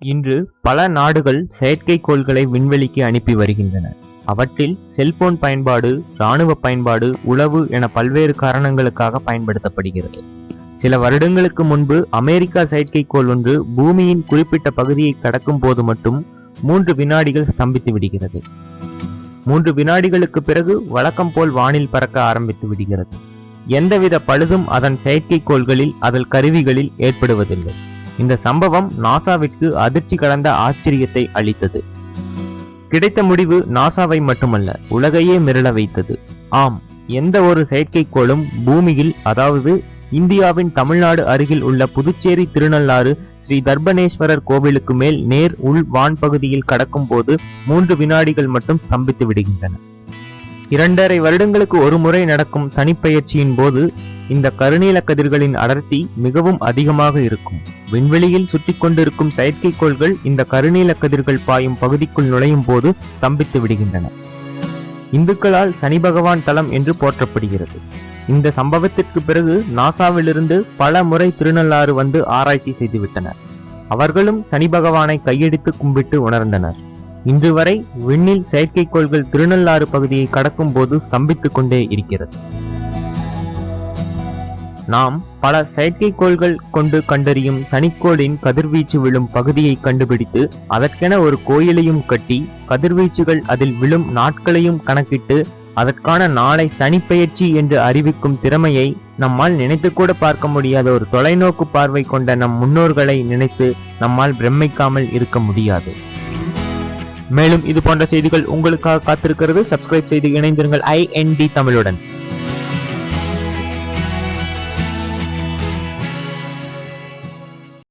இன்று பல நாடுகள் செயற்கைக்கோள்களை விண்வெளிக்கு அனுப்பி வருகின்றன. அவற்றில் செல்போன் பயன்பாடு இராணுவ பயன்பாடு உளவு என பல்வேறு காரணங்களுக்காக பயன்படுத்தப்படுகிறது. சில வருடங்களுக்கு முன்பு அமெரிக்கா செயற்கைக்கோள் ஒன்று பூமியின் குறிப்பிட்ட பகுதியை கடக்கும் போது மட்டும் மூன்று வினாடிகள் ஸ்தம்பித்து விடுகிறது. மூன்று வினாடிகளுக்கு பிறகு வழக்கம் போல் வானில் பறக்க ஆரம்பித்து விடுகிறது. எந்தவித பழுதும் அதன் செயற்கைக்கோள்களில் அதன் கருவிகளில் ஏற்படுவதில்லை. இந்த சம்பவம் நாசாவிற்கு அதிர்ச்சி கடந்த ஆச்சரியத்தை அளித்தது. கிடைத்த முடிவு நாசாவை மட்டுமல்ல உலகையே மிரள வைத்தது. ஆம் எந்த ஒரு செயற்கைக்கோளும் பூமியில் அதாவது இந்தியாவின் தமிழ்நாடு அருகில் உள்ள புதுச்சேரி திருநள்ளாறு ஸ்ரீ தர்பணேஸ்வரர் கோவிலுக்கு மேல் நேர் உள் வான் பகுதியில் கடக்கும் போது மூன்று வினாடிகள் மட்டும் ஸ்தம்பித்து விடுகின்றன. இரண்டரை வருடங்களுக்கு ஒரு முறை நடக்கும் தனிப்பயிற்சியின் போது இந்த கருநீல கதிர்களின் அடர்த்தி மிகவும் அதிகமாக இருக்கும். விண்வெளியில் சுற்றி கொண்டிருக்கும் செயற்கைக்கோள்கள் இந்த கருநீல கதிர்கள் பாயும் பகுதிக்குள் நுழையும் போது ஸ்தம்பித்து விடுகின்றன. இந்துக்களால் சனி பகவான் தலம் என்று போற்றப்படுகிறது. இந்த சம்பவத்திற்கு பிறகு நாசாவிலிருந்து பல முறை திருநள்ளாறு வந்து ஆராய்ச்சி செய்துவிட்டனர் அவர்களும் சனி பகவானை கையெடுத்து கும்பிட்டு உணர்ந்தனர். இன்று வரை விண்ணில் செயற்கைக்கோள்கள் திருநள்ளாறு பகுதியை கடக்கும் போது ஸ்தம்பித்துக் கொண்டே இருக்கிறது. நாம் பல செயற்கைக்கோள்கள் கொண்டு கண்டறியும் சனிக்கோளின் கதிர்வீச்சு விழும் பகுதியை கண்டுபிடித்து அதற்கென ஒரு கோயிலையும் கட்டி கதிர்வீச்சுகள் அதில் விழும் நாட்களையும் கணக்கிட்டு அதற்கான நாளை சனிப்பெயர்ச்சி என்று அறிவிக்கும் திறமையை நம்மால் நினைத்து கூட பார்க்க முடியாத ஒரு தொலைநோக்கு பார்வை கொண்ட நம் முன்னோர்களை நினைத்து நம்மால் பிரமிக்காமல் இருக்க முடியாது. மேலும் இது போன்ற செய்திகள் உங்களுக்காக காத்திருக்கிறது. சப்ஸ்கிரைப் செய்து இணைந்திருங்கள். ஐ தமிழுடன்.